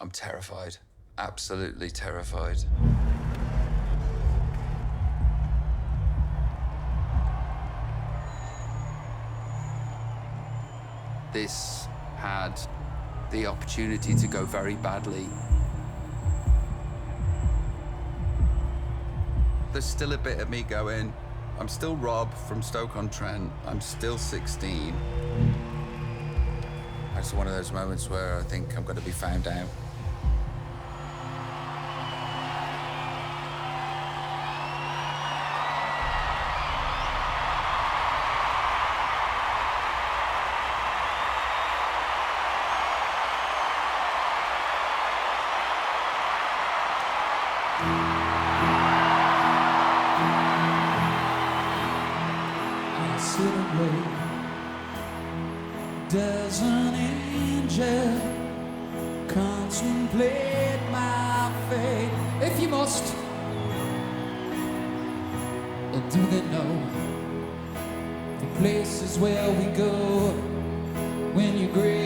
I'm terrified. Absolutely terrified. This had the opportunity to go very badly. There's still a bit of me going, I'm still Rob from Stoke-on-Trent. I'm still 16. It's one of those moments where I think I'm going to be found out. Sit and wait. Does an angel contemplate my fate? If you must, or do they know the places where we go when you grieve?